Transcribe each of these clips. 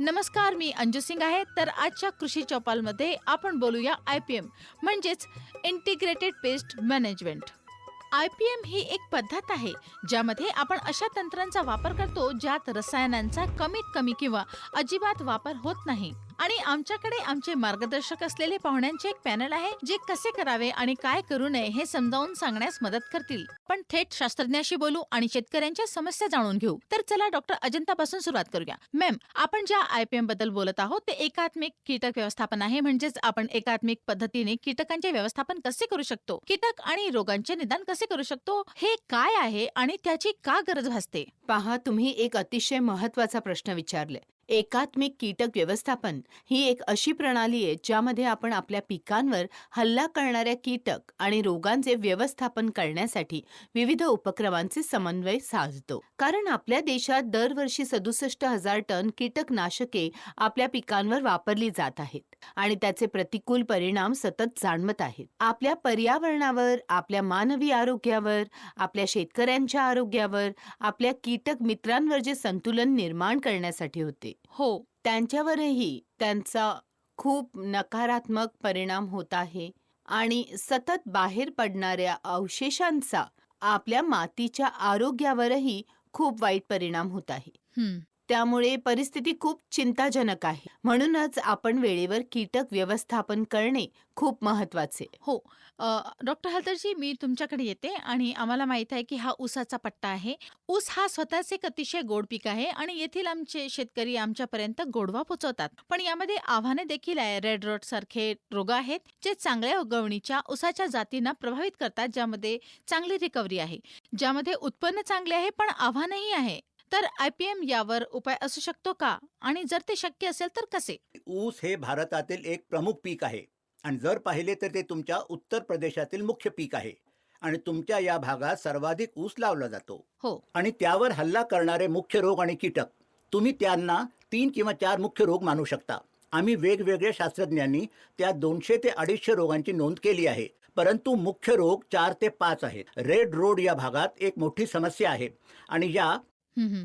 नमस्कार मी अंजू सिंग आहे. तर आजच्या कृषी चौपालमध्ये आपण बोलूया आय पी एम म्हणजेच integrated pest management I P M ही एक पद्धत आहे ज्यामध्ये आपण अशा तंत्रांचा वापर करतो ज्यात रसायनांचा कमीत कमी किंवा अजिबात वापर होत नाही. आणि आमच्याकडे आमचे मार्गदर्शक असलेले पाहुण्यांचे एक पॅनल आहे जे कसे करावे आणि काय करू नये हे समजावून सांगण्यास मदत करतील. पण थेट शास्त्रज्ञाशी बोलू आणि शेतकऱ्यांच्या समस्या जाणून घेऊ. तर चला डॉक्टर अजंतापासून सुरुवात करूया. मॅम आपण ज्या आयपीएमबद्दल बोलत आहोत ते एकात्मिक कीटक व्यवस्थापन आहे. म्हणजेच आपण एकात्मिक पद्धतीने कीटकांचे व्यवस्थापन कसे करू शकतो? कीटक आणि रोगांचे निदान कसे करू शकतो? हे काय आहे आणि त्याची का गरज भासते? पहा तुम्ही एक अतिशय महत्त्वाचा प्रश्न विचारले. एकात्मिक कीटक व्यवस्थापन ही एक अशी प्रणाली आहे ज्यामध्ये आपण आपल्या पिकांवर हल्ला करणाऱ्या कीटक आणि रोगांचे व्यवस्थापन करण्यासाठी विविध उपक्रमांचे समन्वय साधतो. कारण आपल्या देशात दरवर्षी सदुसष्ट हजार टन कीटकनाशके आपल्या पिकांवर वापरली जात आहेत आणि त्याचे प्रतिकूल परिणाम सतत जाणवत आहेत. आपल्या पर्यावरणावर आपल्या मानवी आरोग्यावर आपल्या शेतकऱ्यांच्या आरोग्यावर आपल्या कीटक मित्रांवर जे संतुलन निर्माण करण्यासाठी होते हो त्यांच्यावरही त्यांचा खूप नकारात्मक परिणाम होत आहे आणि सतत बाहेर पडणाऱ्या अवशेषांचा आपल्या मातीच्या आरोग्यावरही खूप वाईट परिणाम होत आहे. त्यामुळे परिस्थिती खूप चिंताजनक आहे. म्हणूनच आपण वेळेवर कीटक व्यवस्थापन करणे खूप महत्त्वाचे हो. अ, डॉक्टर हलदरजी मी तुमच्याकडे येते आणि आम्हाला माहीत आहे की हा ऊसाचा पट्टा आहे. ऊस हा स्वतःच एक अतिशय गोड पीक आहे आणि येथील आमचे शेतकरी आमच्यापर्यंत गोडवा पोचवतात. पण यामध्ये आव्हाने देखील आहे. रेड रोड सारखे रोग आहेत जे चांगल्या उगवणीच्या ऊसाच्या जातींना प्रभावित करतात ज्यामध्ये चांगली रिकव्हरी आहे. ज्यामध्ये उत्पन्न चांगले आहे पण आव्हानही आहे. तर आयपीएम यावर उपाय असू शकतो का? आणि जर ते शक्य असेल तर कसे? ऊस हे भारतातील एक प्रमुख पीक आहे. आणि जर पाहिले तर ते तुमच्या उत्तर प्रदेशातील मुख्य पीक आहे. आणि तुमच्या या भागात सर्वाधिक ऊस लावला जातो. हो. आणि त्यावर हल्ला करणारे मुख्य रोग आणि कीटक. तुम्ही त्यांना तीन किंवा चार मुख्य रोग मानू शकता. आम्ही वेगवेगळ्या शास्त्रज्ञांनी त्या दोनशे ते अडीचशे रोगांची नोंद केली आहे. परंतु मुख्य रोग चार ते पाच आहेत. रेड रोड या भागात एक मोठी समस्या आहे. आणि या.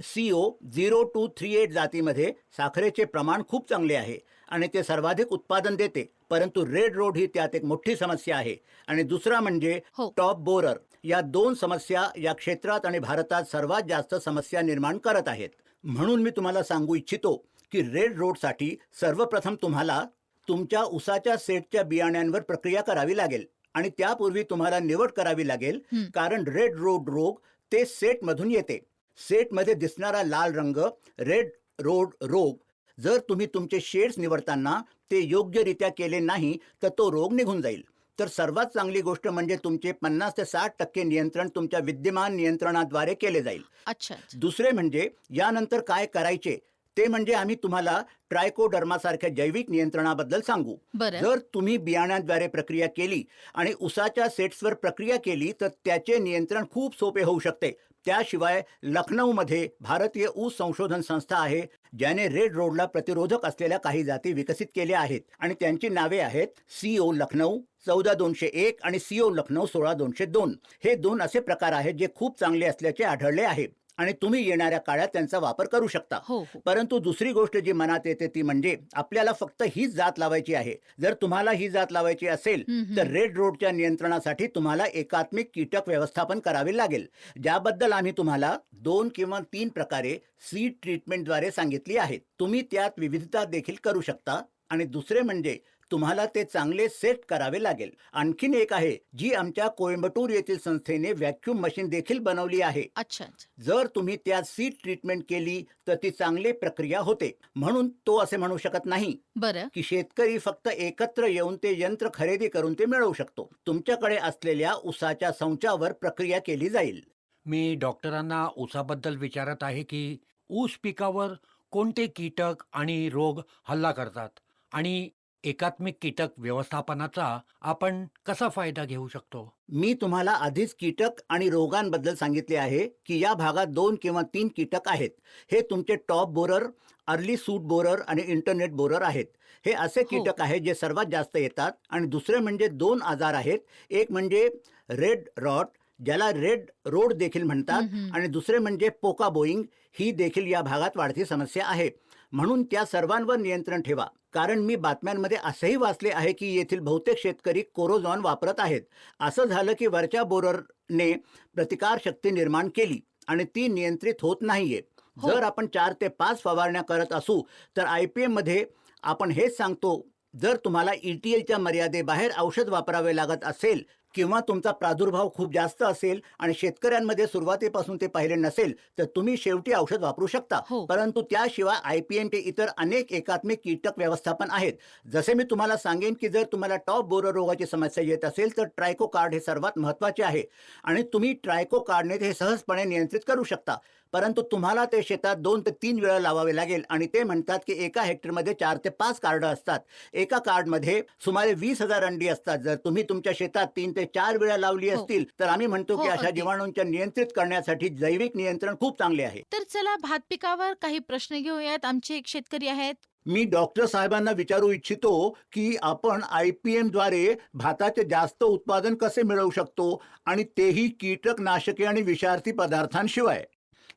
CO zero two three eight जातीमध्ये साखरेचे प्रमाण खूप चांगले आहे आणि ते सर्वाधिक उत्पादन देते परंतु रेड रोड ही त्यात एक मोठी समस्या आहे आणि दुसरा म्हणजे हो. टॉप बोरर या दोन समस्या या क्षेत्रात आणि भारतात सर्वात जास्त समस्या निर्माण करत आहेत म्हणून मी तुम्हाला सांगू इच्छितो की रेड रोडसाठी सर्वप्रथम तुम्हाला तुमच्या उसाच्या सेटच्या बियाण्यांवर प्रक्रिया करावी लागेल आणि त्यापूर्वी तुम्हाला निवड करावी लागेल. कारण रेड रोड रोग ते सेटमधून येते सेटमध्ये दिसणारा लाल रंग रेड रोड रोग. जर तुम्ही तुमचे शेड्स निवडताना ते योग्यरित्या केले नाही तर तो रोग निघून जाईल. तर सर्वात चांगली गोष्ट म्हणजे तुमचे पन्नास ते साठ टक्के नियंत्रण तुमच्या विद्यमान नियंत्रणाद्वारे केले जाईल. अच्छा. दुसरे म्हणजे यानंतर काय करायचे? ते म्हणजे आम्ही तुम्हाला ट्रायकोडर्मासारख्या जैविक नियंत्रणाबद्दल सांगू. जर तुम्ही बियाण्यांद्वारे प्रक्रिया केली आणि उसाच्या सेट्सवर प्रक्रिया केली तर त्याचे नियंत्रण खूप सोपे होऊ शकते. त्याशिवाय लखनौमध्ये भारतीय ऊस संशोधन संस्था आहे ज्याने रेड रोडला प्रतिरोधक असलेल्या काही जाती विकसित केल्या आहेत. आणि त्यांची नावे आहेत सीओ लखनौ चौदा दोनशे एक आणि सीओ लखनौ सोळा दोनशे दोन. हे दोन असे प्रकार आहेत जे खूप चांगले असल्याचे आढळले आहे. आणि तुम्ही येणाऱ्या काळात त्यांचा वापर करू शकता. हो हो. परंतु दुसरी गोष्ट जी मनात येते ती म्हणजे आपल्याला फक्त हीच जात लावायची आहे. जर तुम्हाला ही जात लावायची असेल तर रेड रोडच्या नियंत्रणासाठी तुम्हाला एकात्मिक कीटक व्यवस्थापन करावे लागेल. ज्याबद्दल आम्ही तुम्हाला दोन किंवा तीन प्रकारे सीड ट्रीटमेंटद्वारे सांगितली आहेत तुम्ही त्यात विविधता देखील करू शकता. आणि दुसरे म्हणजे तुम्हाला ते चांगले सेट करावे लागेल. आणखीन एक आहे जी आमच्या कोइंबटूर येथील संस्थेने व्हॅक्यूम मशीन देखील बनवली आहे. अच्छा जर तुम्ही त्यात सीड ट्रीटमेंट केली तर ती चांगली प्रक्रिया होते. म्हणून तो असे म्हणू शकत नाही बरं. की शेतकरी फक्त एकत्र येऊन ते यंत्र खरेदी करून ते मिळवू शकतो. तुमच्याकडे असलेल्या उसाच्या संचावर प्रक्रिया केली जाईल. मी डॉक्टरांना ऊसाबद्दल विचारत आहे की ऊस पिकावर कोणते कीटक आणि रोग हल्ला करतात? आणि एकात्मिक कीटक व्यवस्थापनाचा आपण कसा फायदा घेऊ शकतो? मी तुम्हाला आधीच कीटक आणि रोगांबद्दल सांगितले आहे की या भागात दोन किंवा तीन कीटक आहेत. हे तुमचे top borer early shoot borer आणि इंटरनेट बोरर आहेत. हे असे हो. कीटक आहेत जे सर्वात जास्त येतात आणि दुसरे म्हणजे दोन आजार आहेत. एक म्हणजे रेड रॉट ज्याला रेड रोड देखील म्हणतात. आणि दुसरे म्हणजे पोका बोईंग ही देखील या भागात वाढती समस्या आहे. म्हणून त्या सर्वांवर नियंत्रण ठेवा. कारण मी बातम्यांमध्ये असंही वाचले आहे की येथील बहुतेक शेतकरी कोरोजॉन वापरत आहेत. असं झालं की वरच्या बोररने प्रतिकारशक्ती निर्माण केली आणि ती नियंत्रित होत नाहीये. हो. जर आपण चार ते पाच फवारण्या करत असू तर आय पी एममध्ये आपण हेच सांगतो जर तुम्हाला ई टी एलच्या मर्यादेबाहेर औषध वापरावे लागत असेल किंवा तुमचा प्रादुर्भाव खूप जास्त असेल आणि शेतकऱ्यांमध्ये सुरुवातीपासून ते पाहिले नसेल तर तुम्ही शेवटी औषध वापरू शकता. हो. परंतु त्याशिवाय आय पी एमचे इतर अनेक एकात्मिक कीटक व्यवस्थापन आहेत. जसे मी तुम्हाला सांगेन की जर तुम्हाला टॉप बोरर रोगाची समस्या येत असेल तर ट्रायको कार्ड हे सर्वात महत्त्वाचे आहे. आणि तुम्ही ट्रायको कार्डने ते सहजपणे नियंत्रित करू शकता. परंतु तुम्हाला ते शेतात दोन ते तीन वेळा लावावे लागेल. आणि ते म्हणतात की एका हेक्टरमध्ये चार ते पाच कार्ड असतात. एका कार्डमध्ये सुमारे वीस हजार अंडी असतात. जर तुम्ही तुमच्या शेतात तीन ते चार वेळा लावली हो. असतील तर आम्ही म्हणतो की हो, अशा. जीवाणूंच्या नियंत्रित करण्यासाठी जैविक नियंत्रण खूप चांगले आहे. तर चला भात पिकावर काही प्रश्न घेऊयात. आमचे एक शेतकरी आहेत. मी डॉक्टर साहेबांना विचारू इच्छितो की आपण आय पी एमद्वारे भाताचे जास्त उत्पादन कसे मिळवू शकतो आणि तेही कीटकनाशके आणि विषार्थी पदार्थांशिवाय?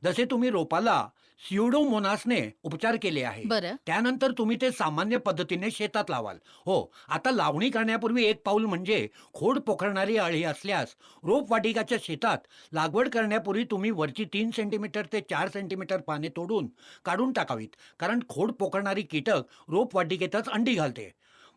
जसे तुम्ही रोपाला सियुडोमोनासने उपचार केले आहे बरं. त्यानंतर तुम्ही ते सामान्य पद्धतीने शेतात लावाल. हो आता लावणी करण्यापूर्वी एक पाऊल म्हणजे खोड पोखरणारी अळी असल्यास रोपवाटिकाच्या शेतात लागवड करण्यापूर्वी तुम्ही वरची तीन सेंटीमीटर ते चार सेंटीमीटर पाने तोडून काढून टाकावीत. कारण खोड पोखरणारी कीटक रोपवाटिकेतच अंडी घालते.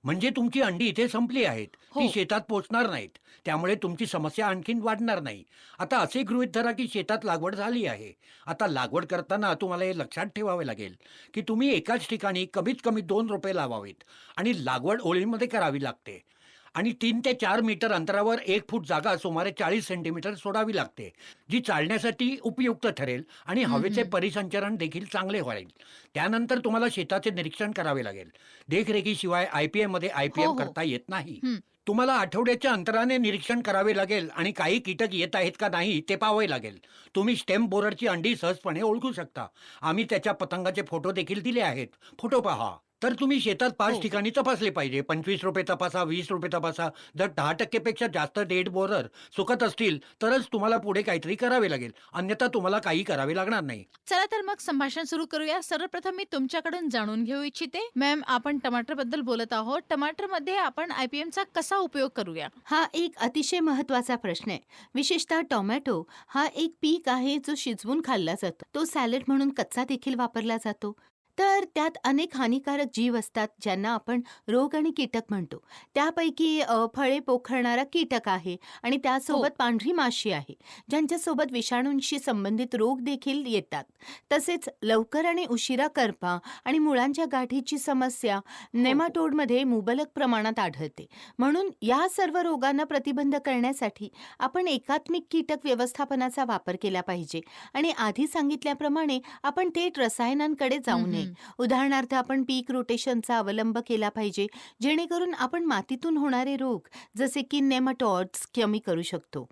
म्हणजे तुमची अंडी इथे संपली आहेत. ती हो. शेतात पोचणार नाहीत. त्यामुळे तुमची समस्या आणखीन वाढणार नाही. आता असे गृहीत धरा की शेतात लागवड झाली आहे. आता लागवड करताना तुम्हाला हे लक्षात ठेवावे लागेल की तुम्ही एकाच ठिकाणी कमीत कमी दोन रोपे लावावीत आणि लागवड ओळीमध्ये करावी लागते. आणि तीन ते चार मीटर अंतरावर एक फूट जागा सुमारे चाळीस सेंटीमीटर सोडावी लागते जी चालण्यासाठी उपयुक्त ठरेल आणि हवेचे. परिसंचरण देखील चांगले होईल. त्यानंतर तुम्हाला शेताचे निरीक्षण करावे लागेल. देखरेखीशिवाय आय पी मध्ये आय पी एम. करता येत नाही. तुम्हाला आठवड्याच्या अंतराने निरीक्षण करावे लागेल आणि काही कीटक येत आहेत का नाही ते पाहावे लागेल. तुम्ही स्टेम बोररची अंडी सहजपणे ओळखू शकता. आम्ही त्याच्या पतंगाचे फोटो देखील दिले आहेत. फोटो पहा. तर तुम्ही शेतात पाच हो. ठिकाणी तपासले पाहिजे. पंचवीस रुपये तपासा वीस रुपये तपासा. जर दहा टक्केपेक्षा जास्त डेड बोरर सुकत असतील तरच तुम्हाला पुढे काहीतरी करावे लागेल. अन्यथा तुम्हाला काही करावे लागणार नाही. चला तर मग संभाषण सुरू करूया. सर्वप्रथम मी तुमच्याकडून जाणून घेऊ इच्छिते. मॅम आपण टमाटरबद्दल बोलत आहोत. टमाटरमध्ये आपण आयपीएम चा कसा उपयोग करूया? हा एक अतिशय महत्त्वाचा प्रश्न आहे. विशेषतः टोमॅटो हा एक पीक आहे जो शिजवून खाल्ला जातो. तो सॅलड म्हणून कच्चा देखील वापरला जातो. तर त्यात अनेक हानिकारक जीव असतात ज्यांना आपण रोग आणि कीटक म्हणतो. त्यापैकी अ, फळे पोखरणारा कीटक आहे आणि हो. त्यासोबत पांढरी माशी आहे ज्यांच्यासोबत विषाणूंशी संबंधित रोग देखील येतात. तसेच लवकर आणि उशिरा करपा आणि मुळांच्या गाठीची समस्या नेमाटोडमध्ये मुबलक प्रमाणात आढळते. म्हणून या सर्व रोगांना प्रतिबंध करण्यासाठी आपण एकात्मिक कीटक व्यवस्थापनाचा वापर केला पाहिजे आणि आधी सांगितल्याप्रमाणे आपण थेट रसायनांकडे जाऊ नये. उदाहरणार्थ आपण पीक रोटेशनचा अवलंब केला पाहिजे जेणेकरून आपण मातीतून होणारे रोग जसे की नेमाटॉड्स कमी करू शकतो.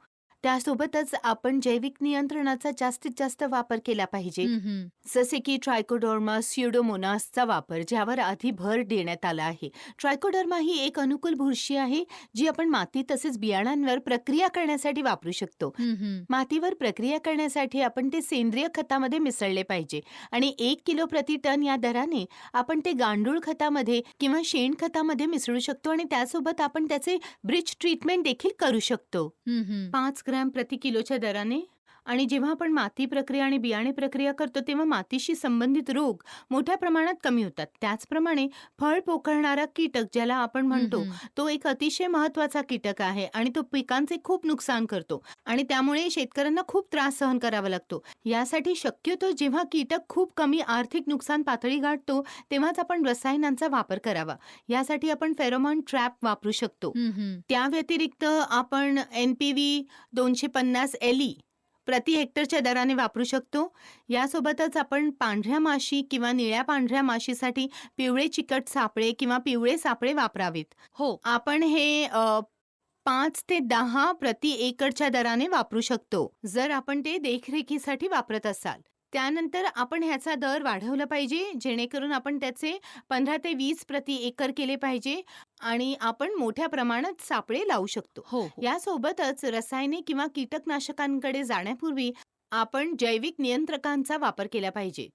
त्यासोबतच आपण जैविक नियंत्रणाचा जास्तीत जास्त वापर केला पाहिजे हम्म. जसे की ट्रायकोडोर्मा स्युडोमोनासचा वापर ज्यावर आधी भर देण्यात आला आहे ट्रायकोडर्मा ही एक अनुकूल बुरशी आहे जी आपण माती तसेच बियाणांवर प्रक्रिया करण्यासाठी वापरू शकतो हम्म. मातीवर प्रक्रिया करण्यासाठी आपण ते सेंद्रिय खतामध्ये मिसळले पाहिजे आणि एक किलो प्रति टन या दराने आपण ते गांडूळ खतामध्ये किंवा शेणखतामध्ये मिसळू शकतो आणि त्यासोबत आपण त्याचे ब्रिज ट्रीटमेंट देखील करू शकतो हम्म. पाच ग्रॅम ग्रॅम प्रति किलोच्या दराने आणि जेव्हा आपण माती प्रक्रिया आणि बियाणे प्रक्रिया करतो तेव्हा मातीशी संबंधित रोग मोठ्या प्रमाणात कमी होतात त्याचप्रमाणे फळ पोखरणारा कीटक ज्याला आपण म्हणतो. तो एक अतिशय महत्त्वाचा कीटक आहे आणि तो पिकांचे खूप नुकसान करतो आणि त्यामुळे शेतकऱ्यांना खूप त्रास सहन करावा लागतो यासाठी शक्यतो जेव्हा कीटक खूप कमी आर्थिक नुकसान पातळी गाठतो तेव्हाच आपण रसायनांचा वापर करावा यासाठी आपण फेरोमॉन ट्रॅप वापरू शकतो. त्या व्यतिरिक्त आपण एन पी व्ही दोनशे पन्नास एल प्रति हेक्टरच्या दराने वापरू शकतो. यासोबतच आपण पांढऱ्या माशी किंवा निळ्या पांढऱ्या माशीसाठी पिवळे चिकट सापळे किंवा पिवळे सापळे वापरावेत. हो. आपण हे पाच ते दहा प्रति एकरच्या दराने वापरू शकतो. जर आपण ते देखरेखीसाठी वापरत असाल. त्यानंतर आपण ह्याचा दर वाढवला पाहिजे जेणेकरून आपण त्याचे पंधरा ते वीस प्रति एकर केले पाहिजे आणि आपण मोठ्या प्रमाणात सापळे लावू शकतो. हो हो. यासोबतच रसायने किंवा कीटकनाशकांकडे जाण्यापूर्वी आपण जैविक नियंत्रकांचा वापर केला पाहिजे.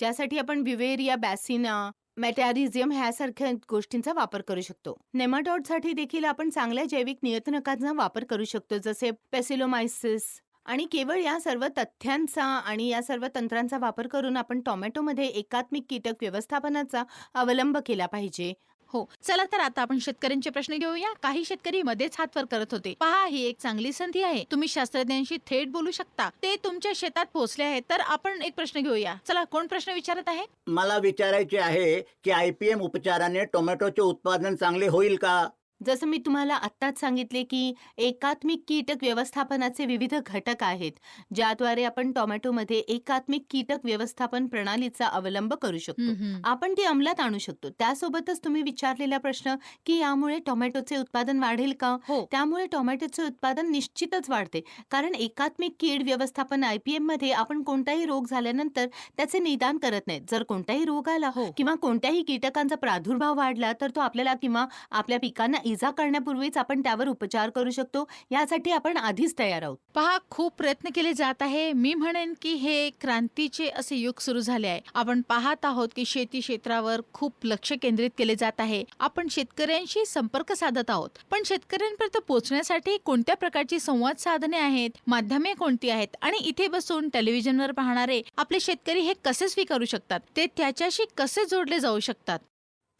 ज्यासाठी आपण विवेरिया बॅसिना मॅटॅरिझियम ह्यासारख्या गोष्टींचा वापर करू शकतो. नेमाटॉडसाठी देखील आपण चांगल्या जैविक नियंत्रणाचा वापर करू शकतो जसे पेसिलोमायसिस आणि केवळ या सर्व तथ्यांचा आणि या सर्व तंत्रांचा वापर करून आपण टोमॅटोमध्ये एकात्मिक कीटक व्यवस्थापनाचा अवलंब केला पाहिजे. हो चला तर आता आपण शेतकऱ्यांचे प्रश्न घेऊया. काही शेतकरी मध्येच हात वर करत होते. पहा ही एक चांगली संधी आहे. तुम्ही शास्त्रज्ञांशी थेट बोलू शकता. ते तुमच्या शेतात पोहोचले आहेत तर आपण एक प्रश्न घेऊया. चला कोण प्रश्न विचारत आहे? मला विचारायचे आहे की आय पी एम उपचाराने टोमॅटोचे उत्पादन चांगले होईल का? जसं मी तुम्हाला आत्ताच सांगितले की एकात्मिक कीटक व्यवस्थापनाचे विविध घटक आहेत ज्याद्वारे आपण टोमॅटोमध्ये एकात्मिक कीटक व्यवस्थापन प्रणालीचा अवलंब करू शकतो. हम्म. आपण ती अंमलात आणू शकतो. त्यासोबतच तुम्ही विचारलेला प्रश्न की यामुळे टोमॅटोचे उत्पादन वाढेल का? हो. त्यामुळे टोमॅटोचे उत्पादन निश्चितच वाढते. कारण एकात्मिक कीड व्यवस्थापन आयपीएममध्ये आपण कोणताही रोग झाल्यानंतर त्याचे निदान करत नाहीत. जर कोणताही रोग आला हो. किंवा कोणत्याही कीटकांचा प्रादुर्भाव वाढला तर तो आपल्याला किंवा आपल्या पिकांना इजा करण्यापूर्वीच आपण त्यावर उपचार करू शकतो. यासाठी आपण आधीच तयार आहोत. पहा खूप प्रयत्न केले जात आहे. मी म्हणेन की हे क्रांतीचे असे युग सुरू झाले आहे. आपण पाहत आहोत की शेती क्षेत्रावर खूप लक्ष केंद्रित केले जात आहे. आपण शेतकऱ्यांशी संपर्क साधत आहोत. पण शेतकऱ्यांपर्यंत पोहोचण्यासाठी कोणत्या प्रकारची संवाद साधने आहेत माध्यमे कोणती आहेत आणि इथे बसून टेलिव्हिजनवर पाहणारे आपले शेतकरी हे कसे स्वीकारू शकतात? ते त्याच्याशी कसे जोडले जाऊ शकतात?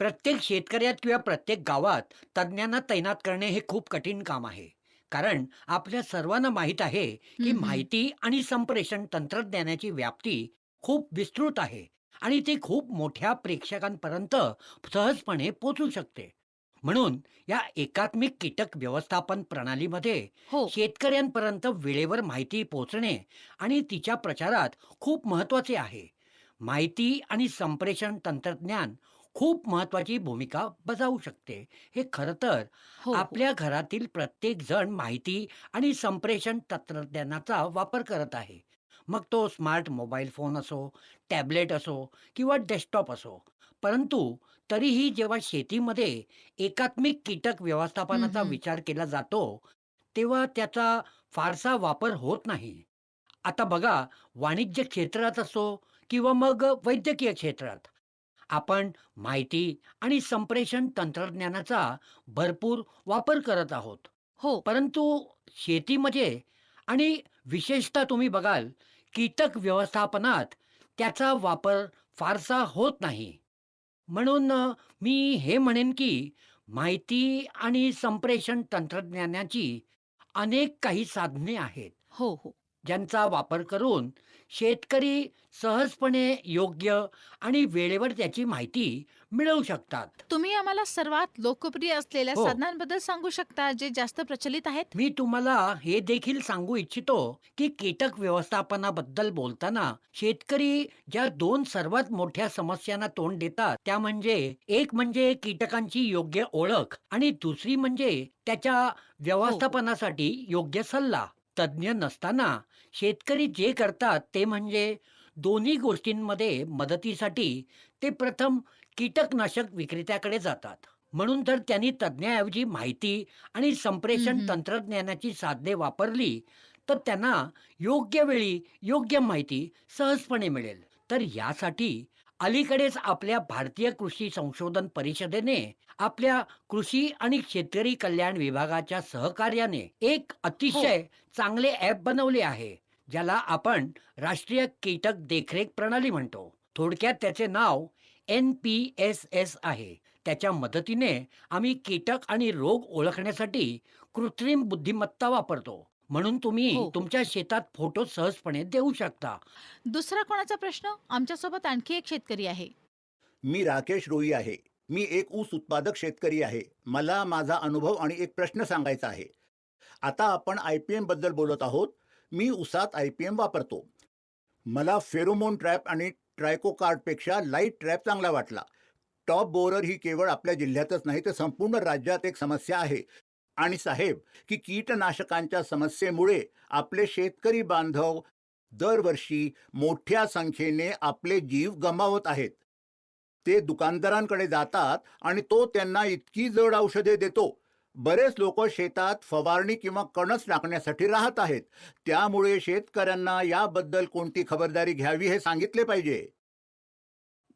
प्रत्येक शेतकऱ्यात किंवा प्रत्येक गावात तज्ज्ञांना तैनात करणे हे खूप कठीण काम आहे. कारण आपल्या सर्वांना माहीत आहे की. माहिती आणि संप्रेषण तंत्रज्ञानाची व्याप्ती खूप विस्तृत आहे आणि ती खूप मोठ्या प्रेक्षकांपर्यंत सहजपणे पोचू शकते. म्हणून या एकात्मिक कीटक व्यवस्थापन प्रणालीमध्ये हो. शेतकऱ्यांपर्यंत वेळेवर माहिती पोहोचणे आणि तिच्या प्रचारात खूप महत्त्वाचे आहे. माहिती आणि संप्रेषण तंत्रज्ञान खूप महत्वाची भूमिका बजावू शकते. हे खरं तर हो आपल्या घरातील प्रत्येक जण माहिती आणि संप्रेषण तंत्रज्ञानाचा वापर करत आहे. मग तो स्मार्ट मोबाईल फोन असो टॅबलेट असो किंवा डेस्कटॉप असो. परंतु तरीही जेव्हा शेतीमध्ये एकात्मिक कीटक व्यवस्थापनाचा. विचार केला जातो तेव्हा त्याचा फारसा वापर होत नाही. आता बघा वाणिज्य क्षेत्रात असो किंवा मग वैद्यकीय क्षेत्रात आपण माहिती आणि संप्रेषण तंत्रज्ञानाचा भरपूर वापर करत आहोत. हो. परंतु शेतीमध्ये आणि विशेषतः तुम्ही बघाल कीटक व्यवस्थापनात त्याचा वापर फारसा होत नाही. म्हणून मी हे म्हणेन की माहिती आणि संप्रेषण तंत्रज्ञानाची अनेक काही साधने आहेत. हो हो. ज्यांचा वापर करून शेतकरी सहजपणे योग्य आणि वेळेवर त्याची माहिती मिळवू शकतात. तुम्ही आम्हाला सर्वात लोकप्रिय असलेल्या हो. साधनांबद्दल सांगू शकता जे जास्त प्रचलित आहेत? मी तुम्हाला हे देखील सांगू इच्छितो की कीटक व्यवस्थापनाबद्दल बोलताना शेतकरी ज्या दोन सर्वात मोठ्या समस्यांना तोंड देतात त्या म्हणजे एक म्हणजे कीटकांची योग्य ओळख आणि दुसरी म्हणजे त्याच्या व्यवस्थापनासाठी योग्य सल्ला. तज्ज्ञ नसताना शेतकरी जे करतात ते म्हणजे दोन्ही गोष्टींमध्ये मदतीसाठी ते प्रथम कीटकनाशक विक्रेत्याकडे जातात म्हणून तर त्यांनी तज्ज्ञाऐवजी माहिती आणि संप्रेषण. तंत्रज्ञानाची साधने वापरली तर त्यांना योग्य वेळी योग्य माहिती सहजपणे मिळेल तर यासाठी अलीकडेच आपल्या भारतीय कृषी संशोधन परिषदेने आपल्या कृषी आणि शेतकरी कल्याण विभागाच्या सहकार्याने एक अतिशय चांगले ॲप बनवले आहे ज्याला आपण राष्ट्रीय कीटक देखरेख प्रणाली म्हणतो. थोडक्यात त्याचे नाव एन पी एस एस आहे. त्याच्या मदतीने आम्ही कीटक आणि रोग ओळखण्यासाठी कृत्रिम बुद्धिमत्ता वापरतो. म्हणून तुम्ही हो. तुमच्या शेतात फोटो सहजपणे देऊ शकता. दुसरा कोणाचा प्रश्न? आमच्यासोबत आणखी एक शेतकरी आहे. मी राकेश रोई आहे. मी एक ऊस उत्पादक शेतकरी आहे. मला माझा अनुभव आणि एक प्रश्न सांगायचा आहे. आता आपण आय पी एमबद्दल बोलत आहोत. मी ऊसात आय पी एम वापरतो. मला फेरोमोन ट्रॅप आणि ट्रायकोकार्डपेक्षा लाइट ट्रॅप चांगला वाटला. टॉप बोरर ही केवळ आपल्या जिल्ह्यातच नाही तर संपूर्ण राज्यात एक समस्या आहे. आणि साहेब की कीटनाशकांच्या समस्येमुळे आपले शेतकरी बांधव दरवर्षी मोठ्या संख्येने आपले जीव गमावत आहेत. ते दुकानदारांकडे जातात आणि तो त्यांना इतकी जड औषधे देतो. बरेच लोक शेतात फवारणी किंवा कणस टाकण्यासाठी राहत आहेत. त्यामुळे शेतकऱ्यांना याबद्दल कोणती खबरदारी घ्यावी हे सांगितले पाहिजे?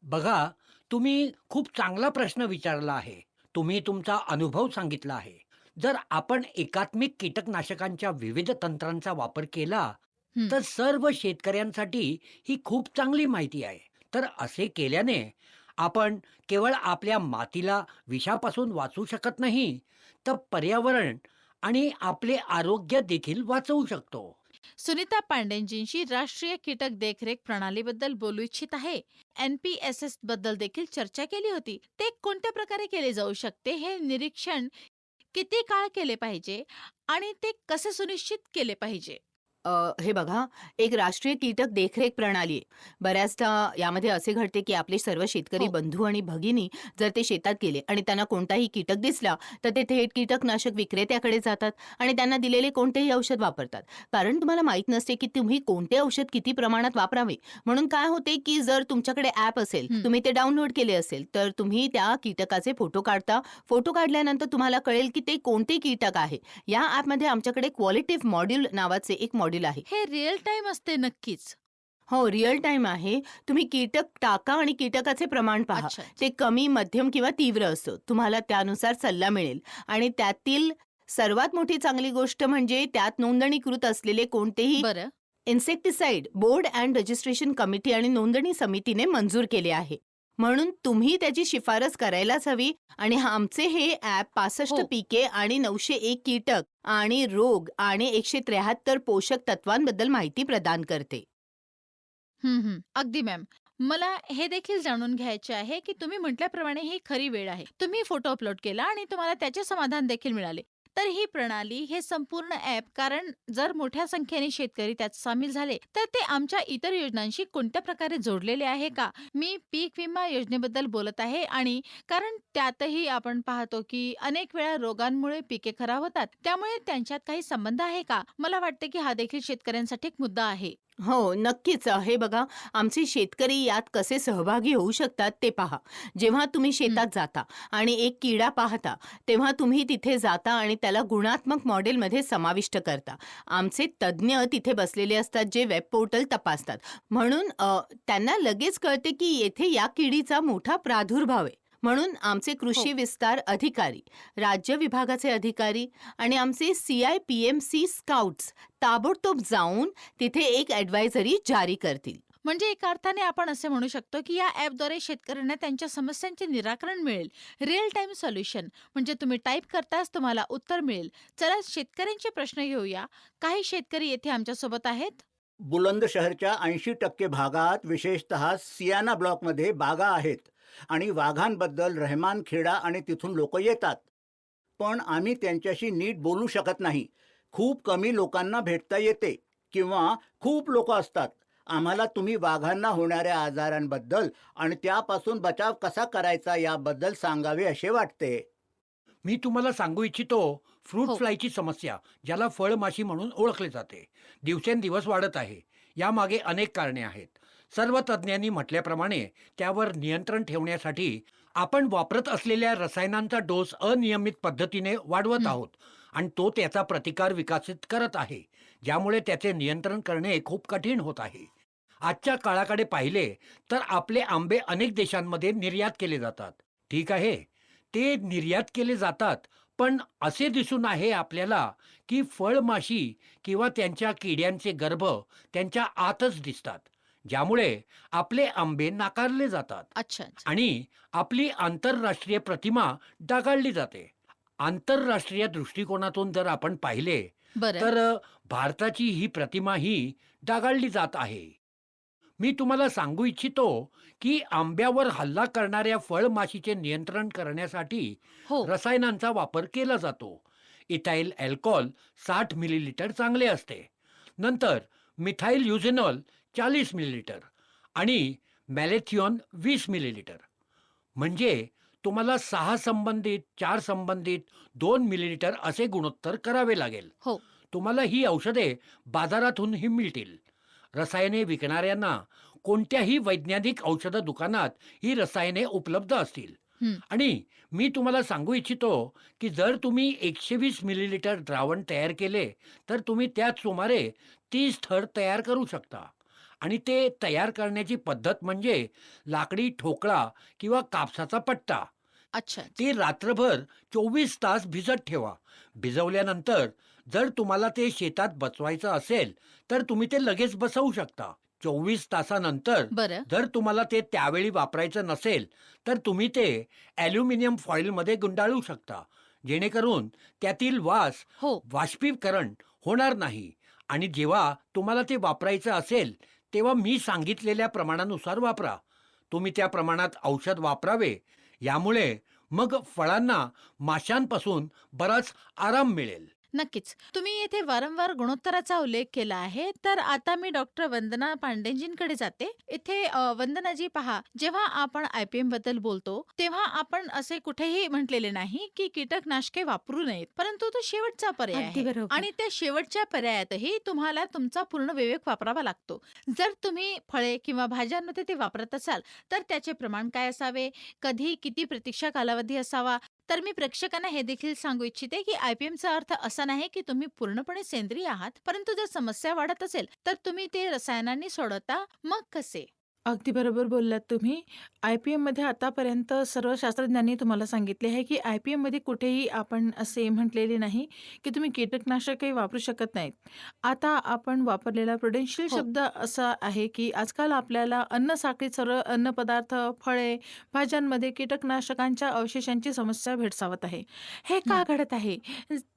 बघा तुम्ही खूप चांगला प्रश्न विचारला आहे. तुम्ही तुमचा अनुभव सांगितला आहे. जर आपण एकात्मिक कीटकनाशकांच्या विविध तंत्रांचा वापर केला हं. तर सर्व शेतकऱ्यांसाठी ही खूप चांगली माहिती आहे. तर असे केल्याने आपण केवळ आपल्या मातीला विषापासून वाचू शकत नाही तर पर्यावरण आणि आपले आरोग्य देखील वाचवू शकतो. सुनीता पांडेंजींशी राष्ट्रीय कीटक देखरेख प्रणालीबद्दल बोलू इच्छित आहे. एनपीएसएसबद्दल देखील चर्चा केली होती. ते कोणत्या प्रकारे केले जाऊ शकते हे निरीक्षण किती काळ केले पाहिजे आणि ते कसे सुनिश्चित केले पाहिजे? अ, हे बघा एक राष्ट्रीय कीटक देखरेख प्रणाली. आहे बऱ्याचदा यामध्ये असे घडते की आपले सर्व शेतकरी हो. बंधू आणि भगिनी जर ते शेतात गेले आणि त्यांना कोणताही कीटक दिसला तर ते थेट कीटकनाशक विक्रेत्याकडे जातात आणि त्यांना दिलेले कोणतेही औषध वापरतात. कारण तुम्हाला माहीत नसते की तुम्ही कोणते औषध किती प्रमाणात वापरावे. म्हणून काय होते की जर तुमच्याकडे ॲप असेल हं. तुम्ही ते डाउनलोड केले असेल तर तुम्ही त्या कीटकाचे फोटो काढता. फोटो काढल्यानंतर तुम्हाला कळेल की ते कोणते कीटक आहे. या ॲपमध्ये आमच्याकडे क्वालिटिव्ह मॉड्यूल नावाचे एक मॉड्यूल आहे. हे रिअल टाइम असते नक्कीच. हो रिअल टाइम आहे. तुम्ही कीटक टाका आणि कीटकाचे प्रमाण पहा. अच्छा ते कमी मध्यम किंवा तीव्र असतं तुम्हाला त्यानुसार सल्ला मिळेल. आणि त्यातील सर्वात मोठी चांगली गोष्ट म्हणजे त्यात नोंदणीकृत असलेले कोणतेही बरं. Insecticide board and registration committee आणि नोंदणी समितीने मंजूर केले आहे. म्हणून तुम्ही त्याची शिफारस करायलाच हवी. आणि आमचे हे ॲप पासष्ट हो. पिके आणि नऊशे एक कीटक आणि रोग आणि एकशे त्र्याहत्तर पोषक तत्वांबद्दल माहिती प्रदान करते. हं, हं. अगदी मॅम. मला हे देखील जाणून घ्यायचे आहे की तुम्ही म्हटल्याप्रमाणे ही खरी वेळ आहे. तुम्ही फोटो अपलोड केला आणि तुम्हाला त्याचे समाधान देखील मिळाले. तर ही प्रणाली हे संपूर्ण ॲप कारण जर मोठ्या संख्येने शेतकरी त्यात सामील झाले तर ते आमच्या इतर योजनांशी कोणत्या प्रकारे जोडलेले आहे का? मी पीक विमा योजनेबद्दल बोलत आहे आणि कारण त्यातही आपण पाहतो की अनेक वेळा रोगांमुळे पिके खराब होतात त्यामुळे त्यांच्यात काही संबंध आहे का? मला वाटते की हा देखील शेतकऱ्यांसाठी एक मुद्दा आहे. हो नक्कीच. हे बघा आमचे शेतकरी यात कसे सहभागी होऊ शकतात ते पहा. जेव्हा तुम्ही शेतात जाता आणि एक किडा पाहता तेव्हा तुम्ही तिथे जाता आणि त्याला गुणात्मक मॉडेलमध्ये समाविष्ट करता. आमचे तज्ज्ञ तिथे बसलेले असतात जे वेब पोर्टल तपासतात. म्हणून अ, त्यांना लगेच कळते की येथे या किडीचा मोठा प्रादुर्भाव आहे. म्हणून आमचे कृषी विस्तार अधिकारी राज्य विभागाचे अधिकारी आणि आमचे C I P M C scouts ताबडतोब जाऊन तिथे एक ॲडवायझरी जारी करतील. म्हणजे एका अर्थाने आपण असे म्हणू शकतो की या ॲपद्वारे शेतकऱ्यांना त्यांच्या समस्यांचे निराकरण मिळेल. रिअल टाइम सोल्युशन म्हणजे तुम्ही टाईप करताच तुम्हाला उत्तर मिळेल. चला शेतकऱ्यांचे प्रश्न घेऊया. काही शेतकरी येथे आमच्यासोबत आहेत? बुलंदशहरच्या ऐंशी टक्के भागात विशेषतः सियाना ब्लॉकमध्ये बागा आहेत. आणि वाघांबद्दल रहमान खेडा आणि तिथून लोक येतात. पण आम्ही त्यांच्याशी नीट बोलू शकत नाही. खूप कमी लोकांना भेटता येते किंवा खूप लोक असतात. आम्हाला तुम्ही वाघांना होणाऱ्या आजारांबद्दल आणि त्यापासून बचाव कसा करायचा याबद्दल सांगावे असे वाटते. मी तुम्हाला सांगू इच्छितो फ्रूट हो. फ्लायची समस्या ज्याला फळमाशी म्हणून ओळखले जाते. दिवसेंदिवस वाढत आहे. यामागे अनेक कारणे आहेत. सर्व तज्ज्ञांनी म्हटल्याप्रमाणे त्यावर नियंत्रण ठेवण्यासाठी आपण वापरत असलेल्या रसायनांचा डोस अनियमित पद्धतीने वाढवत. आहोत आणि तो त्याचा प्रतिकार विकसित करत आहे ज्यामुळे त्याचे नियंत्रण करणे खूप कठीण होत आहे. आजच्या काळाकडे पाहिले तर आपले आंबे अनेक देशांमध्ये निर्यात केले जातात. ठीक आहे ते निर्यात केले जातात पण असे दिसून आहे आपल्याला की फळमाशी किंवा त्यांच्या किड्यांचे गर्भ त्यांच्या आतच दिसतात. ज्यामुळे आपले आंबे नाकारले जातात अच्छा अच्छा. आणि आपली आंतरराष्ट्रीय प्रतिमा डागाळली जाते. आंतरराष्ट्रीय दृष्टिकोनातून जर आपण पाहिले बरं. तर भारताची ही प्रतिमा ही डागाळली जात आहे. मी तुम्हाला सांगू इच्छितो की आंब्यावर हल्ला करणाऱ्या फळमाशीचे नियंत्रण करण्यासाठी हो. रसायनांचा वापर केला जातो. इथाईल अल्कोहोल साठ मिलीलिटर चांगले असते. नंतर मिथाईल युझेनॉल चाळीस मिलीलिटर आणि मॅलेथिओन वीस मिलीलिटर. म्हणजे तुम्हाला सहा संबंधित चार संबंधित दोन मिलीलिटर असे गुणोत्तर करावे लागेल. हो. तुम्हाला ही औषधे बाजारातूनही मिळतील. रसायने विकणाऱ्यांना कोणत्याही वैज्ञानिक औषध दुकानात ही रसायने उपलब्ध असतील. आणि मी तुम्हाला सांगू इच्छितो की जर तुम्ही एकशे वीस मिलीलिटर द्रावण तयार केले तर तुम्ही त्यात सुमारे तीस थर तयार करू शकता. आणि ते तयार करण्याची पद्धत म्हणजे लाकडी ठोकळा किंवा कापसाचा पट्टा. अच्छा ते रात्रभर चोवीस तास भिजत ठेवा. भिजवल्यानंतर जर तुम्हाला ते शेतात बसवायचं असेल तर तुम्ही ते लगेच बसवू शकता. चोवीस तासानंतर जर तुम्हाला ते त्यावेळी वापरायचं नसेल तर तुम्ही ते ॲल्युमिनियम फॉईलमध्ये गुंडाळू शकता. जेणेकरून त्यातील वास हो. बाष्पीकरण होणार नाही. आणि जेव्हा तुम्हाला ते वापरायचं असेल तेव्हा मी सांगितलेल्या प्रमाणानुसार वापरा. तुम्ही त्या प्रमाणात औषध वापरावे. यामुळे मग फळांना माशांपासून बराच आराम मिळेल. नक्कीच. तुम्ही येथे वारंवार गुणोत्तराचा उल्लेख केला आहे तर आता मी डॉक्टर वंदना पांडेजींकडे जाते. इथे वंदनाजी पहा जेव्हा आपण आयपीएमबद्दल बोलतो तेव्हा आपण असे कुठेही म्हटलेले नाही की कीटकनाशके वापरू नयेत परंतु तो शेवटचा पर्याय आहे. आणि त्या शेवटच्या पर्यायातही तुम्हाला तुमचा पूर्ण विवेक वापरावा लागतो. जर तुम्ही फळे किंवा भाज्यांमध्ये ते वापरत असाल तर त्याचे प्रमाण काय असावे? कधी किती प्रतीक्षा कालावधी असावा? तर मी प्रेक्षकांना हे देखील सांगू इच्छिते की आयपीएमचा अर्थ असा नाही की तुम्ही पूर्णपणे सेंद्रिय आहात परंतु जर समस्या वाढत असेल तर तुम्ही ते रसायनांनी सोडवता मग कसे? अगदी बरोबर बोललात तुम्ही. आय पी एममध्ये आतापर्यंत सर्व शास्त्रज्ञांनी तुम्हाला सांगितले आहे की आय पी एममध्ये कुठेही आपण असे म्हटलेले नाही की तुम्ही कीटकनाशकही वापरू शकत नाहीत. आता आपण वापरलेला प्रुडेन्शियल हो. शब्द असा आहे की आजकाल आपल्याला अन्न साखळीत सर्व अन्नपदार्थ फळे भाज्यांमध्ये कीटकनाशकांच्या अवशेषांची समस्या भेडसावत आहे. हे का घडत आहे?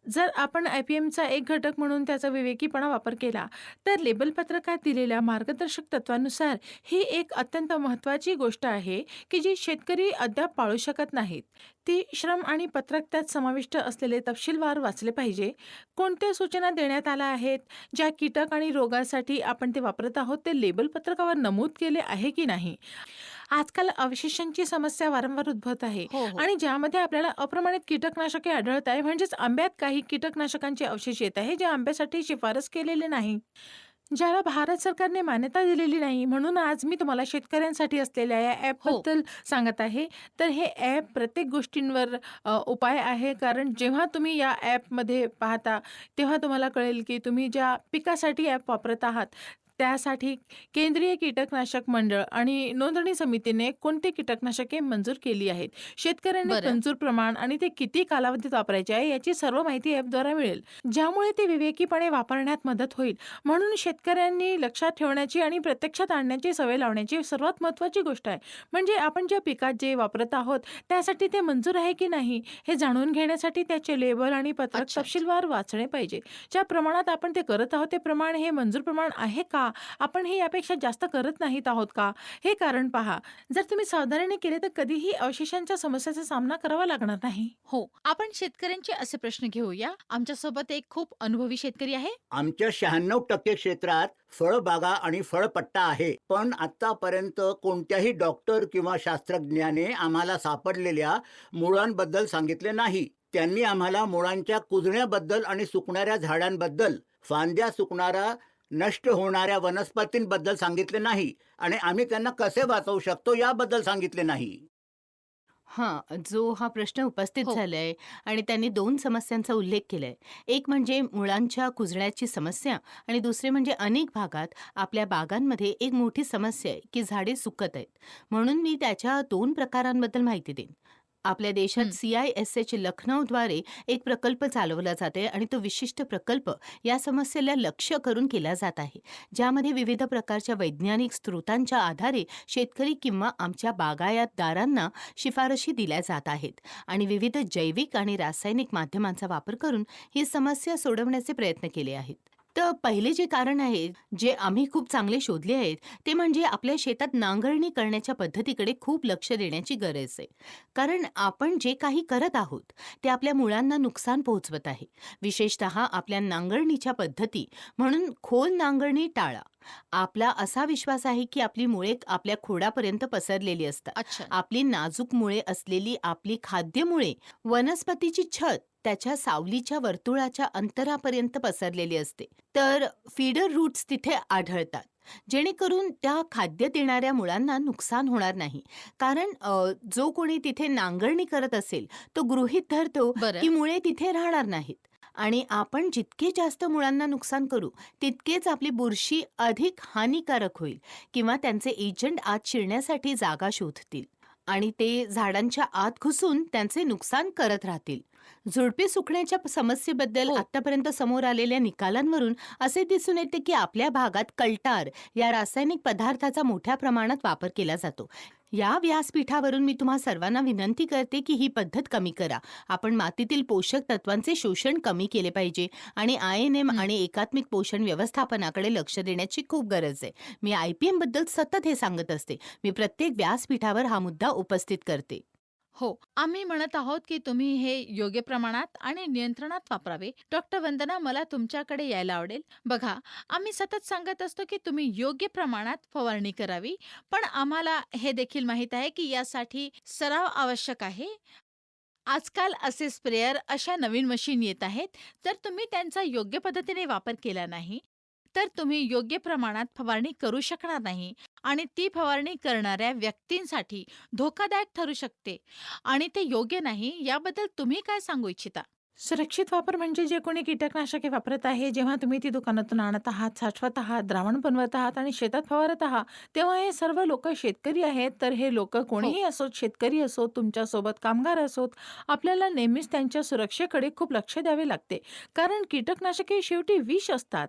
जर आपण आय पी एमचा एक घटक म्हणून त्याचा विवेकीपणा वापर केला तर लेबल पत्रकात दिलेल्या मार्गदर्शक तत्वानुसार ही एक अत्यंत महत्त्वाची गोष्ट आहे की जी शेतकरी अद्याप पाळू शकत नाहीत. ती श्रम आणि पत्रक त्यात समाविष्ट असलेले तपशीलवार वाचले पाहिजे. कोणत्या सूचना देण्यात आल्या आहेत? ज्या कीटक आणि रोगासाठी आपण ते वापरत आहोत ते लेबल पत्रकावर नमूद केले आहे की नाही? आजकाल अवशेषांची समस्या वारंवार उद्भवत आहे हो हो. आणि ज्यामध्ये आपल्याला अप्रमाणित कीटकनाशके आढळत आहे म्हणजेच आंब्यात काही कीटकनाशकांचे अवशेष येत आहे जे आंब्यासाठी शिफारस केलेले नाही. ज्याला भारत सरकारने मान्यता दिलेली नाही म्हणून आज मी तुम्हाला शेतकऱ्यांसाठी असलेल्या या ॲपबद्दल सांगत आहे. तर हे ॲप प्रत्येक गोष्टींवर उपाय आहे. कारण जेव्हा तुम्ही या ॲपमध्ये पाहता तेव्हा तुम्हाला कळेल की तुम्ही ज्या पिकासाठी ॲप वापरत आहात त्यासाठी केंद्रीय कीटकनाशक मंडळ आणि नोंदणी समितीने कोणते कीटकनाशके मंजूर केली आहेत? शेतकऱ्यांनी. मंजूर प्रमाण आणि ते किती कालावधीत वापरायचे आहे याची सर्व माहिती ॲपद्वारे मिळेल. ज्यामुळे ते विवेकीपणे वापरण्यात मदत होईल. म्हणून शेतकऱ्यांनी लक्षात ठेवण्याची आणि प्रत्यक्षात आणण्याची सवय लावण्याची सर्वात महत्त्वाची गोष्ट आहे. म्हणजे आपण ज्या पिकात जे वापरत आहोत त्यासाठी ते मंजूर आहे की नाही हे जाणून घेण्यासाठी त्याचे लेबल आणि पत्रक. तपशीलवार वाचणे पाहिजे. ज्या प्रमाणात आपण ते करत आहोत ते प्रमाण हे मंजूर प्रमाण आहे का? आपण हे यापेक्षा जास्त करत नाहीत आहोत का? हे कारण पहा जर तुम्ही सावधानीने केले तर कधीही अवशेषांच्या समस्याचा सामना करावा लागणार नाही. हो आपण शेतकऱ्यांचे असे प्रश्न घेऊया. आमच्यासोबत एक खूप अनुभवी शेतकरी आहे. आमच्या शहाण्णव टक्के क्षेत्रात फळबागा आणि फळपट्टा आहे. पण आतापर्यंत कोणत्याही डॉक्टर किंवा शास्त्रज्ञाने आम्हाला सापडलेल्या मुळांबद्दल सांगितले नाही. त्यांनी आम्हाला मुळांच्या कुजण्याबद्दल आणि सुकणाऱ्या झाडांबद्दल फांद्या सुकणारा नष्ट होणाऱ्या वनस्पतींबद्दल सांगितले नाही आणि आम्ही त्यांना कसे वाचवू शकतो याबद्दल सांगितले नाही हां, जो हा प्रश्न उपस्थित हो. झालाय आणि त्यांनी दोन समस्यांचा उल्लेख केलाय. एक म्हणजे मुळांच्या कुजण्याची समस्या आणि दुसरे म्हणजे अनेक भागात आपल्या बागांमध्ये एक मोठी समस्या आहे की झाडे सुकत आहेत. म्हणून मी त्याच्या दोन प्रकारांबद्दल माहिती देईन. आपल्या देशात हं. सी-आय-एस-एच लखनौद्वारे एक प्रकल्प चालवला जाते आणि तो विशिष्ट प्रकल्प या समस्येला लक्ष्य करून केला जात आहे. ज्यामध्ये विविध प्रकारच्या वैज्ञानिक स्रोतांच्या आधारे शेतकरी किंवा आमच्या बागायतदारांना शिफारशी दिल्या जात आहेत आणि विविध जैविक आणि रासायनिक माध्यमांचा वापर करून ही समस्या सोडवण्याचे प्रयत्न केले आहेत. तर पहिले जे कारण आहे, जे आम्ही खूप चांगले शोधले आहेत, ते म्हणजे आपल्या शेतात नांगरणी करण्याच्या पद्धतीकडे खूप लक्ष देण्याची गरज आहे. कारण आपण जे काही करत आहोत, ते आपल्या मुळांना नुकसान पोहोचवत आहे. विशेषतः आपल्या नांगरणीच्या पद्धती म्हणून खोल नांगरणी टाळा. आपला असा विश्वास आहे की आपली मुळे आपल्या खोडापर्यंत पसरलेली असतात. आपली नाजूक मुळे असलेली आपली खाद्यमुळे वनस्पतीची छत त्याच्या सावलीच्या वर्तुळाच्या अंतरापर्यंत पसरलेली असते. तर फीडर रूट्स तिथे आढळतात. जेणेकरून त्या खाद्य देणाऱ्या मुळांना नुकसान होणार नाही. कारण अ, जो कोणी तिथे नांगरणी करत असेल, तो गृहीत धरतो बरं की मुळे तिथे राहणार नाहीत. आणि आपण जितके जास्त मुळांना नुकसान करू तितकेच आपली बुरशी अधिक हानिकारक होईल किंवा त्यांचे एजंट आत शिरण्यासाठी जागा शोधतील आणि ते झाडांच्या आत घुसून त्यांचे नुकसान करत राहतील झुडपे सुकण्याच्या समस्येबद्दल हो. आतापर्यंत समोर आलेल्या निकालांवरून असे दिसून येते की आपल्या भागात कल्टार या रासायनिक पदार्थाचा मोठ्या प्रमाणात वापर केला जातो. या व्यासपीठावरून मी तुम्हा सर्वांना विनंती करते की ही पद्धत कमी करा. आपण मातीतील पोषक तत्वांचे शोषण कमी केले पाहिजे आणि आय एन एम. आणि एकात्मिक पोषण व्यवस्थापनाकडे लक्ष देण्याची खूप गरज आहे. मी आय पी एमबद्दल सतत हे सांगत असते. मी प्रत्येक व्यासपीठावर हा मुद्दा उपस्थित करते. हो आम्ही म्हणत आहोत की तुम्ही हे योग्य प्रमाणात आणि नियंत्रणात वापरावे. डॉक्टर वंदना मला तुमच्याकडे यायला आवडेल. बघा आम्ही सतत सांगत असतो की तुम्ही योग्य प्रमाणात फवारणी करावी पण आम्हाला हे देखील माहीत आहे की यासाठी सराव आवश्यक आहे. आजकाल असे स्प्रेयर अशा नवीन मशीन येत आहेत. जर तुम्ही त्यांचा योग्य पद्धतीने वापर केला नाही तर तुम्ही योग्य प्रमाणात फवारणी करू शकणार नाही आणि ती फवारणी करणाऱ्या व्यक्तींसाठी धोकादायक ठरू शकते. आणि ते योग्य नाही याबद्दल तुम्ही काय सांगू इच्छिता? सुरक्षित वापर म्हणजे जे कोणी कीटकनाशके वापरत आहे जेव्हा तुम्ही ती दुकानातून आणत आहात साठवत आहात द्रावण बनवत आहात आणि शेतात फवारत आहात तेव्हा हे सर्व लोक शेतकरी आहेत. तर हे लोक कोणीही असोत शेतकरी असोत तुमच्यासोबत कामगार असोत आपल्याला नेहमीच त्यांच्या सुरक्षेकडे खूप लक्ष द्यावे लागते. कारण कीटकनाशके शेवटी विष असतात.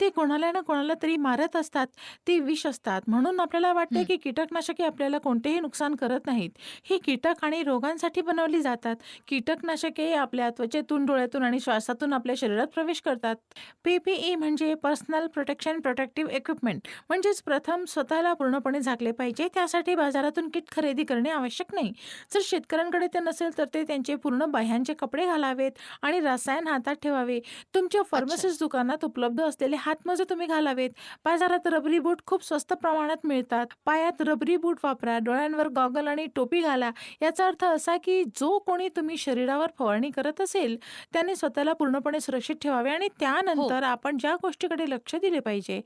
ते कोणाला ना कोणाला तरी मारत असतात. ते विष असतात. म्हणून आपल्याला वाटते हं. की कीटकनाशके आपल्याला कोणतेही नुकसान करत नाहीत. ही कीटक आणि रोगांसाठी बनवली जातात. कीटकनाशके आपल्या त्वचेतून डोळ्यातून आणि श्वासातून आपल्या शरीरात प्रवेश करतात. पीपीई म्हणजे पर्सनल प्रोटेक्शन प्रोटेक्टिव्ह इक्विपमेंट. म्हणजेच प्रथम स्वतःला पूर्णपणे झाकले पाहिजे. त्यासाठी बाजारातून किट खरेदी करणे आवश्यक नाही. जर शेतकऱ्यांकडे ते नसेल तर ते त्यांचे पूर्ण बाह्यांचे कपडे घालावेत आणि रसायन हातात ठेवावे. तुमच्या फार्मसिस्ट दुकानात उपलब्ध असलेले हातमोजे तुम्ही घालावेत. बाजारात रबरी बूट खूप स्वस्त प्रमाणात मिळतात. पायात रबरी बूट वापरा डोळ्यांवर गॉगल आणि टोपी घाला. याचा अर्थ असा की जो कोणी तुम्ही शरीरावर फवारणी करत असेल त्याने स्वतःला पूर्णपणे सुरक्षित ठेवावे आणि त्यानंतर आपण ज्या गोष्टीकडे लक्ष दिले पाहिजे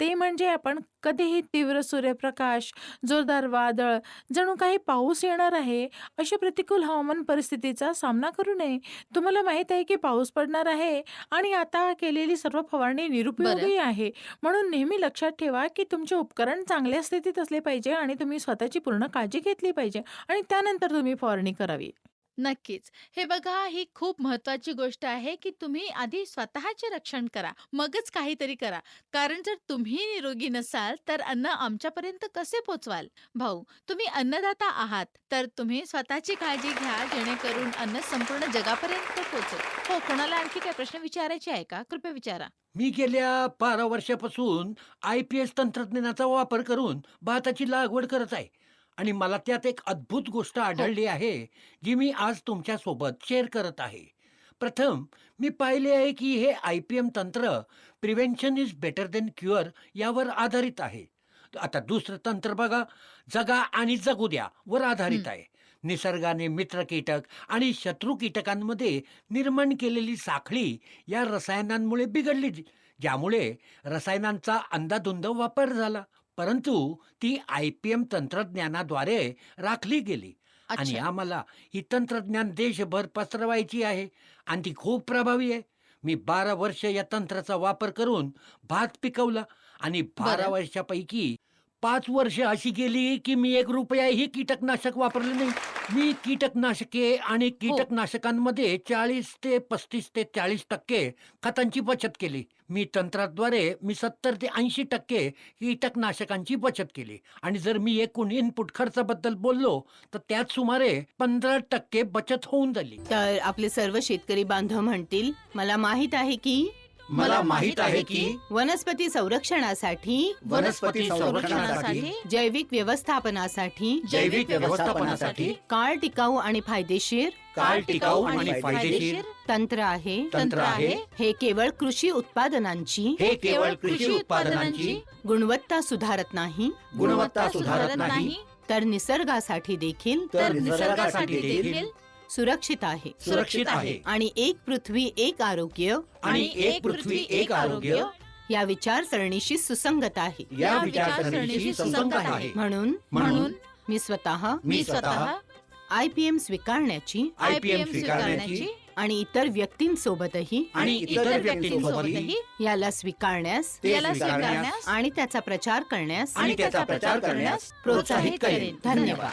ते म्हणजे आपण कधीही तीव्र सूर्यप्रकाश जोरदार वादळ जणू काही पाऊस येणार आहे अशा प्रतिकूल हवामान परिस्थितीचा सामना करू नये. तुम्हाला माहीत आहे की पाऊस पडणार आहे आणि आता केलेली सर्व फवारणी निरुपयोगी आहे. म्हणून नेहमी लक्षात ठेवा की तुमचे उपकरण चांगल्या स्थितीत असले पाहिजे आणि तुम्ही स्वतःची पूर्ण काळजी घेतली पाहिजे आणि त्यानंतर तुम्ही फवारणी करावी. नक्कीच. हे बघा ही खूप महत्वाची गोष्ट आहे की तुम्ही आधी स्वतःचे रक्षण करा मगच काहीतरी करा. कारण जर तुम्ही निरोगी नसाल तर अन्न आमच्यापर्यंत कसे पोचवाल? भाऊ तुम्ही अन्नदाता आहात तर तुम्ही स्वतःची काळजी घ्या जेणेकरून अन्न संपूर्ण जगापर्यंत पोचेल. हो कोणाला आणखी काय प्रश्न विचारायचे आहे का? कृपया विचारा. मी गेल्या बारा वर्षापासून आय पी एस तंत्रज्ञानाचा वापर करून भाताची लागवड करत आहे. आणि मला त्यात एक अद्भुत गोष्ट आढळली आहे जी मी आज तुमच्यासोबत शेअर करत आहे. प्रथम मी पाहिले आहे की हे आय पी एम तंत्र prevention is better than cure यावर आधारित आहे. आता दुसरं तंत्र बघा जगा आणि जगू द्या वर आधारित हं. आहे. निसर्गाने मित्र कीटक आणि शत्रू कीटकांमध्ये निर्माण केलेली साखळी या रसायनांमुळे बिघडली ज्यामुळे रसायनांचा अंदाधुंद वापर झाला. परंतु ती आय पी एम तंत्रज्ञानाद्वारे राखली गेली. आणि अच्छा. आम्हाला ही तंत्रज्ञान देशभर पसरवायची आहे आणि ती खूप प्रभावी आहे. मी बारा वर्ष या तंत्राचा वापर करून भात पिकवला आणि बारा बरं. वर्षापैकी पाच वर्ष अशी गेली की मी एक रुपयाही कीटकनाशक वापरले नाही. मी कीटकनाशके आणि कीटकनाशकांमध्ये चाळीस ते पस्तीस ते चाळीस टक्के खतांची बचत केली. मी तंत्राद्वारे मी सत्तर ते ऐंशी टक्के कीटकनाशकांची बचत केली. आणि जर मी एकूण इनपुट खर्चाबद्दल बोललो तर त्यात सुमारे पंधरा टक्के बचत होऊन झाली. तर आपले सर्व शेतकरी बांधव म्हणतील मला माहीत आहे की मला माहीत आहे की वनस्पती संरक्षणासाठी वनस्पती संरक्षणासाठी जैविक व्यवस्थापनासाठी जैविक व्यवस्थापनासाठी काळ टिकाऊ आणि फायदेशीर काळ टिकाऊ आणि फायदेशीर तंत्र आहे. तंत्र आहे. हे केवळ कृषी उत्पादनांची हे केवळ कृषी उत्पादनांची गुणवत्ता सुधारत नाही. गुणवत्ता सुधारत नाही. तर निसर्गासाठी देखील तर निसर्गासाठी देखील सुरक्षित आहे. सुरक्षित आहे. आणि एक पृथ्वी एक आरोग्य. आणि एक पृथ्वी एक आरोग्य. या विचारसरणीशी सुसंगत आहे. या विचारसरणीशी सुसंगत आहे. म्हणून म्हणून मी स्वतः मी स्वतः आय पी एम स्वीकारण्याची IPM स्वीकारण्याची आणि इतर व्यक्तींसोबतही आणि इतर व्यक्तींसोबतही याला स्वीकारण्यास याला स्वीकारण्यास स्वीकारण्यास आणि त्याचा प्रचार करण्यास आणि त्याचा प्रचार करण्यास प्रोत्साहित करेन. धन्यवाद.